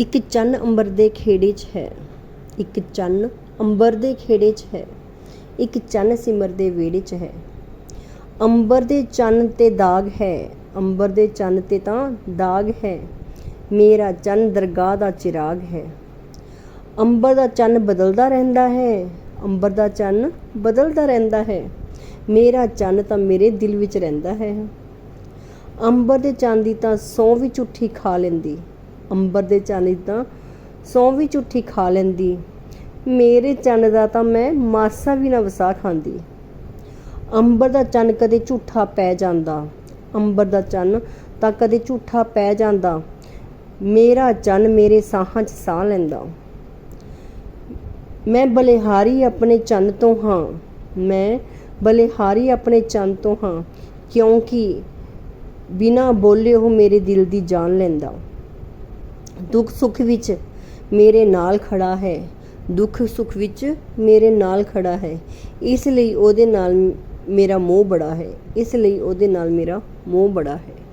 ਇੱਕ ਚੰਨ ਅੰਬਰ ਦੇ ਖੇੜੇ 'ਚ ਹੈ। ਇੱਕ ਚੰਨ ਅੰਬਰ ਦੇ ਖੇੜੇ 'ਚ ਹੈ। ਇੱਕ ਚੰਨ ਸਿਮਰ ਦੇ ਵਿਹੜੇ 'ਚ ਹੈ। ਅੰਬਰ ਦੇ ਚੰਨ ਤੇ ਦਾਗ ਹੈ। ਅੰਬਰ ਦੇ ਚੰਨ ਤੇ ਤਾਂ ਦਾਗ ਹੈ। ਮੇਰਾ ਚੰਨ ਦਰਗਾਹ ਦਾ ਚਿਰਾਗ ਹੈ। ਅੰਬਰ ਦਾ ਚੰਨ ਬਦਲਦਾ ਰਹਿੰਦਾ ਹੈ। ਅੰਬਰ ਦਾ ਚੰਨ ਬਦਲਦਾ ਰਹਿੰਦਾ ਹੈ। ਮੇਰਾ ਚੰਨ ਤਾਂ ਮੇਰੇ ਦਿਲ ਵਿੱਚ ਰਹਿੰਦਾ ਹੈ। ਅੰਬਰ ਦੇ ਚੰਨ ਦੀ ਤਾਂ ਸੌਂ ਵੀ ਝੁੱਠੀ ਖਾ ਲੈਂਦੀ। ਅੰਬਰ ਦੇ ਚੰਨ ਤਾਂ ਸੌਂ ਵੀ ਝੁੱਠੀ ਖਾ ਲੈਂਦੀ। ਮੇਰੇ ਚੰਨ ਦਾ ਤਾਂ ਮੈਂ ਮਾਸਾ ਵੀ ਨਾ ਵਸਾ ਖਾਂਦੀ। ਅੰਬਰ ਦਾ ਚੰਨ ਕਦੇ ਝੂਠਾ ਪੈ ਜਾਂਦਾ। ਅੰਬਰ ਦਾ ਚੰਨ ਤਾਂ ਕਦੇ ਝੂਠਾ ਪੈ ਜਾਂਦਾ। ਮੇਰਾ ਚੰਨ ਮੇਰੇ ਸਾਹਾਂ 'ਚ ਸਾਹ ਲੈਂਦਾ। ਮੈਂ ਬਲਿਹਾਰੀ ਆਪਣੇ ਚੰਨ ਤੋਂ ਹਾਂ। ਮੈਂ ਬਲਿਹਾਰੀ ਆਪਣੇ ਚੰਨ ਤੋਂ ਹਾਂ। ਕਿਉਂਕਿ ਬਿਨਾ ਬੋਲੇ ਉਹ ਮੇਰੇ ਦਿਲ ਦੀ ਜਾਨ ਲੈਂਦਾ। ਦੁੱਖ ਸੁੱਖ ਵਿੱਚ ਮੇਰੇ ਨਾਲ ਖੜਾ ਹੈ। ਦੁੱਖ ਸੁੱਖ ਵਿੱਚ ਮੇਰੇ ਨਾਲ ਖੜਾ ਹੈ। ਇਸ ਲਈ ਉਹਦੇ ਨਾਲ ਮੇਰਾ ਮੋਹ ਬੜਾ ਹੈ। ਇਸ ਲਈ ਉਹਦੇ ਨਾਲ ਮੇਰਾ ਮੋਹ ਬੜਾ ਹੈ।